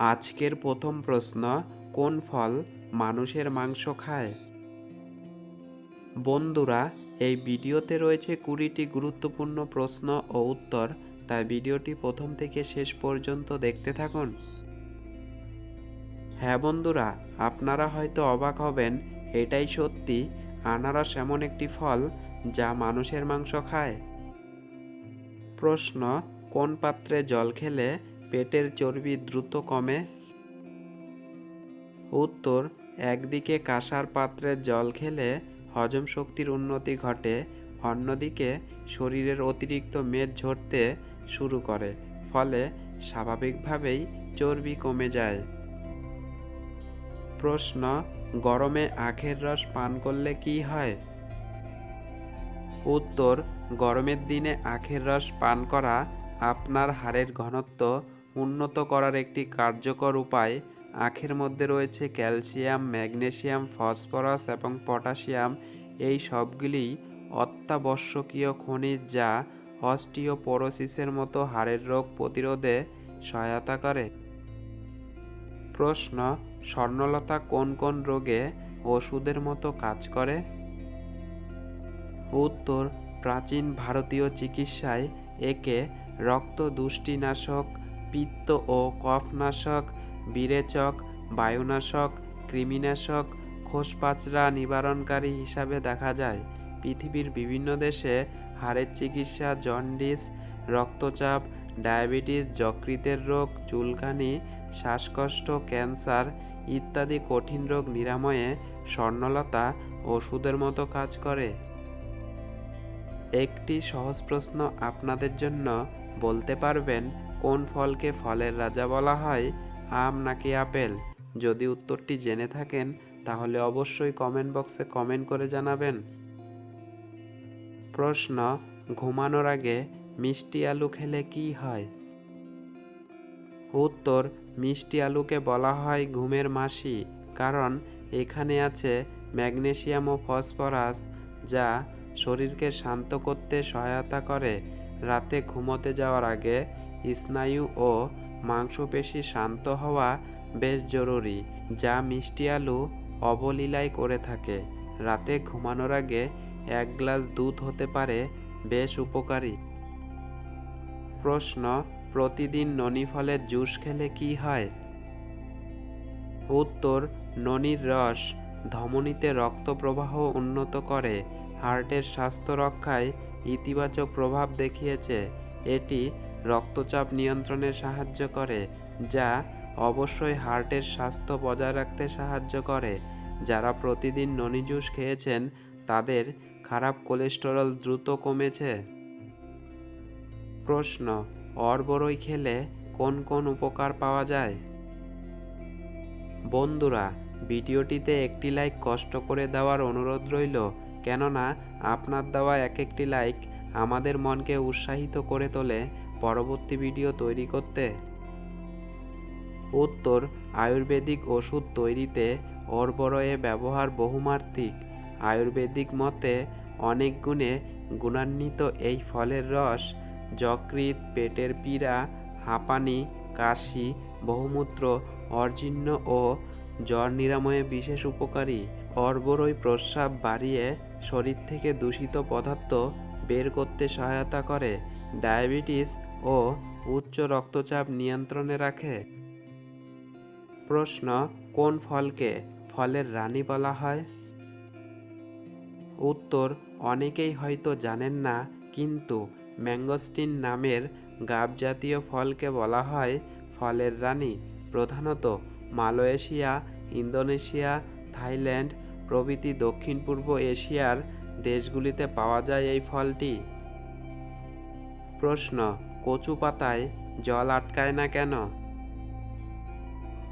আজকের প্রথম প্রশ্ন, কোন ফল মানুষের মাংস খায়? বন্ধুরা, এই ভিডিওতে রয়েছে কুড়িটি গুরুত্বপূর্ণ প্রশ্ন ও উত্তর, তাই ভিডিওটি প্রথম থেকে শেষ পর্যন্ত দেখতে থাকুন। হ্যাঁ বন্ধুরা, আপনারা হয়তো অবাক হবেন, এটাই সত্যি, আনারস এমন একটি ফল যা মানুষের মাংস খায়। প্রশ্ন, কোন পাত্রে জল খেলে পেটের চর্বি দ্রুত কমে? উত্তর, একদিকে কাঁসার পাত্রের জল খেলে হজম শক্তির উন্নতি ঘটে, অন্যদিকে শরীরের অতিরিক্ত মেদ ঝরতে শুরু করে, ফলে স্বাভাবিকভাবেই চর্বি কমে যায়। প্রশ্ন, গরমে আখের রস পান করলে কি হয়? উত্তর, গরমের দিনে আখের রস পান করা আপনার হাড়ের ঘনত্ব উন্নত করার একটি কার্যকর উপায় আখের মধ্যে রয়েছে ক্যালসিয়াম, ম্যাগনেসিয়াম, ফসফরাস এবং পটাশিয়াম। এই সবগুলি অত্যাবশ্যকীয় খনিজ যা অস্টিওপোরোসিসের মতো হাড়ের রোগ প্রতিরোধে সহায়তা করে। প্রশ্ন, স্বর্ণলতা কোন কোন রোগে ওষুধের মতো কাজ করে? উত্তর, প্রাচীন ভারতীয় চিকিৎসায় একে রক্ত দুষ্টিনাশক পিত্ত ও কফনাশক বিরেচক বায়ুনাশক, কৃমিনাশক, খোসপাচড়া নিবারণকারী হিসাবে দেখা যায়। পৃথিবীর বিভিন্ন দেশে হাড়ের চিকিৎসা, জন্ডিস, রক্তচাপ, ডায়াবেটিস, যকৃতের রোগ, চুলকানি, শ্বাসকষ্ট, ক্যান্সার ইত্যাদি কঠিন রোগ নিরাময়ে স্বর্ণলতা ওষুধের মতো কাজ করে। একটি সহজ প্রশ্ন আপনাদের জন্য বলতে পারবেন কোন ফলকে ফলের রাজা বলা হয়, আম নাকি আপেল? যদি উত্তরটি জেনে থাকেন, তাহলে অবশ্যই কমেন্ট বক্সে কমেন্ট করে জানাবেন। প্রশ্ন, ঘুমানোর আগে মিষ্টি আলু খেলে কি হয়? উত্তর, মিষ্টি আলুকে বলা হয় ঘুমের মাসি, কারণ এখানে আছে ম্যাগনেসিয়াম ও ফসফরাস, যা শরীরকে শান্ত করতে সহায়তা করে। রাতে ঘুমোতে যাওয়ার আগে স্নায়ু ও মাংসপেশি শান্ত হওয়া বেশ জরুরি, যা মিষ্টি আলু অবলীলায় করে থাকে। রাতে ঘুমানোর আগে এক গ্লাস দুধ হতে পারে বেশ উপকারী। প্রশ্ন, প্রতিদিন ননি ফলের জুস খেলে কি হয়? উত্তর, ননির রস ধমনীতে রক্ত প্রবাহ উন্নত করে, হার্টের স্বাস্থ্য রক্ষায় ইতিবাচক প্রভাব দেখিয়েছে। এটি রক্তচাপ নিয়ন্ত্রণে সাহায্য করে, যা অবশ্যই হার্টের স্বাস্থ্য বজায় রাখতে সাহায্য করে। যারা প্রতিদিন ননি জুস খেয়েছেন, তাদের খারাপ কোলেস্টেরল দ্রুত কমেছে। প্রশ্ন, অরবরই খেলে কোন কোন উপকার পাওয়া যায়? বন্ধুরা, ভিডিওটিতে একটি লাইক কষ্ট করে দেওয়ার অনুরোধ রইল, কেননা আপনার দেওয়া এক একটি লাইক আমাদের মনকে উৎসাহিত করে তোলে পরবর্তী ভিডিও তৈরি করতে। উত্তর, আয়ুর্বেদিক ওষুধ তৈরিতে অরবরয়ে ব্যবহার বহুমাত্রিক। আয়ুর্বেদিক মতে, অনেক গুণে গুণান্বিত এই ফলের রস যকৃৎ, পেটের পীড়া, হাঁপানি, কাশি, বহুমূত্র অর্জিন্য ও জ্বর নিরাময়ে বিশেষ উপকারী। অর্বরই প্রস্রাব বাড়িয়ে শরীর থেকে দূষিত পদার্থ বের করতে সহায়তা করে। ডায়াবেটিস ও উচ্চ রক্তচাপ নিয়ন্ত্রণে রাখে। প্রশ্ন, কোন ফলকে ফলের রানী বলা হয়? উত্তর, অনেকেই হয়তো জানেন না, কিন্তু ম্যাঙ্গোস্টিন নামের গাব জাতীয় ফলকে বলা হয় ফলের রানী। প্রধানত মালয়েশিয়া, ইন্দোনেশিয়া, থাইল্যান্ড প্রভৃতি দক্ষিণ পূর্ব এশিয়ার দেশগুলিতে পাওয়া যায় এই ফলটি। প্রশ্ন কচু পাতায় জল আটকায় না কেন?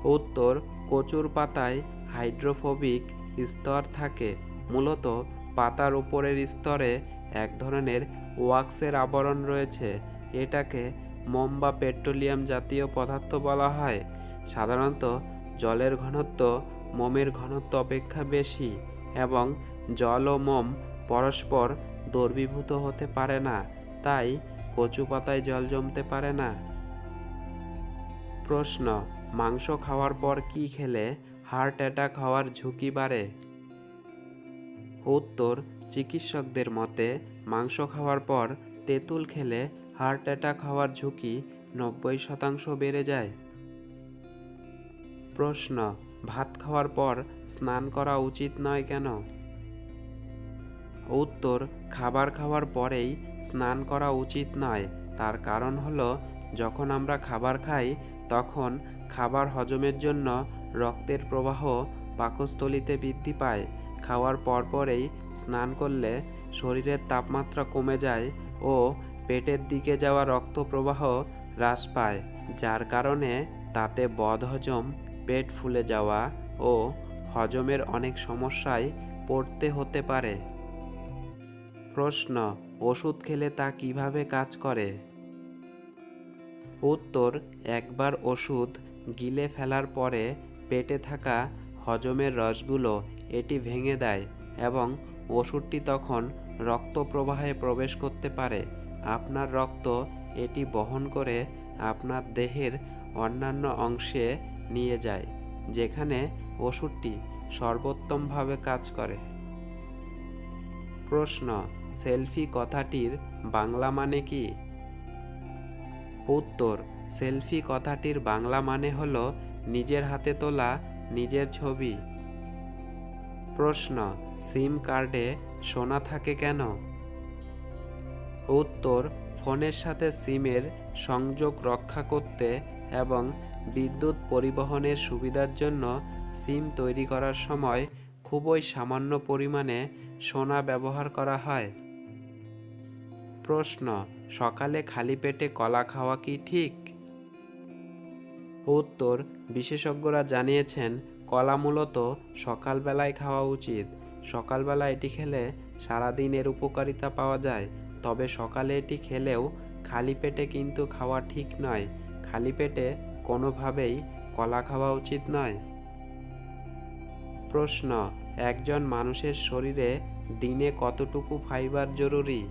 উত্তর, কচুর পাতায় হাইড্রোফোবিক স্তর থাকে। মূলত পাতার উপরের স্তরে এক ধরনের ওয়াক্সের আবরণ রয়েছে। এটাকে মোম বা পেট্রোলিয়াম জাতীয় পদার্থ বলা হয়। সাধারণত জলের ঘনত্ব মোমের ঘনত্ব অপেক্ষা বেশি এবং জল ও মোম পরস্পর দ্রবীভূত হতে পারে না। তাই কচু পাতায় জল জমতে পারে না? প্রশ্ন, মাংস খাওয়ার পর কি খেলে হার্ট অ্যাটাক হওয়ার ঝুঁকি বাড়ে? উত্তর, চিকিৎসকদের মতে, মাংস খাওয়ার পর তেঁতুল খেলে হার্ট অ্যাটাক হওয়ার ঝুঁকি নব্বই শতাংশ বেড়ে যায়। প্রশ্ন, ভাত খাওয়ার পর স্নান করা উচিত নয় কেন? উত্তর, খাবার খাওয়ার পরেই স্নান করা উচিত নয়। তার কারণ হলো, যখন আমরা খাবার খাই, তখন খাবার হজমের জন্য রক্তের প্রবাহ পাকস্থলিতে বৃদ্ধি পায়। খাওয়ার পরপরেই স্নান করলে শরীরের তাপমাত্রা কমে যায় ও পেটের দিকে যাওয়া রক্ত প্রবাহ হ্রাস পায়, যার কারণে তাতে বদহজম, পেট ফুলে যাওয়া ও হজমের অনেক সমস্যায় পড়তে হতে পারে। প্রশ্ন, ওষুধ খেলে তা কীভাবে কাজ করে? উত্তর, একবার ওষুধ গিলে ফেলার পরে পেটে থাকা হজমের রসগুলো এটি ভেঙে দেয় এবং ওষুধটি তখন রক্ত প্রবাহে প্রবেশ করতে পারে। আপনার রক্ত এটি বহন করে আপনার দেহের অন্যান্য অংশে নিয়ে যায়, যেখানে ওষুধটি সর্বোত্তমভাবে কাজ করে। প্রশ্ন সেলফি কথাটির বাংলা মানে কি? উত্তর, সেলফি কথাটির বাংলা মানে হল নিজের হাতে তোলা নিজের ছবি। প্রশ্ন, সিম কার্ডে সোনা থাকে কেন? উত্তর, ফোনের সাথে সিমের সংযোগ রক্ষা করতে এবং বিদ্যুৎ পরিবহনের সুবিধার জন্য সিম তৈরি করার সময় খুবই সামান্য পরিমাণে সোনা ব্যবহার করা হয়। প্রশ্ন, সকালে খালি পেটে কলা খাওয়া কি ঠিক? উত্তর, বিশেষজ্ঞরা জানিয়েছেন, কলা মূলত সকালবেলায় খাওয়া উচিত। সকালবেলা এটি খেলে সারাদিন এর উপকারিতা পাওয়া যায়। তবে সকালে এটি খেলেও খালি পেটে কিন্তু খাওয়া ঠিক নয়। খালি পেটে কোনোভাবেই কলা খাওয়া উচিত নয়। প্রশ্ন, একজন মানুষের শরীরে দিনে কতটুকু ফাইবার জরুরি?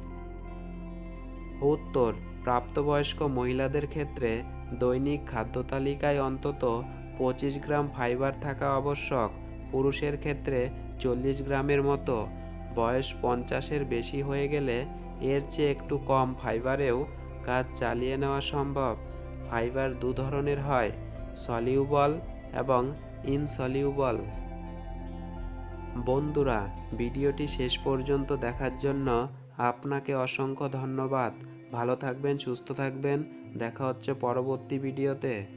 উত্তর, প্রাপ্তবয়স্ক মহিলাদের ক্ষেত্রে দৈনিক খাদ্য তালিকায় অন্তত পঁচিশ গ্রাম ফাইবার থাকা আবশ্যক, পুরুষের ক্ষেত্রে চল্লিশ গ্রামের মতো। বয়স পঞ্চাশের বেশি হয়ে গেলে এর চেয়ে একটু কম ফাইবারেও কাজ চালিয়ে নেওয়া সম্ভব। ফাইবার দু ধরনের হয়, সলিউবল এবং ইনসলিউবল। বন্ধুরা, ভিডিওটি শেষ পর্যন্ত দেখার জন্য আপনাকে অসংখ্য ধন্যবাদ। ভালো থাকবেন সুস্থ থাকবেন। দেখা হচ্ছে পরবর্তী ভিডিওতে।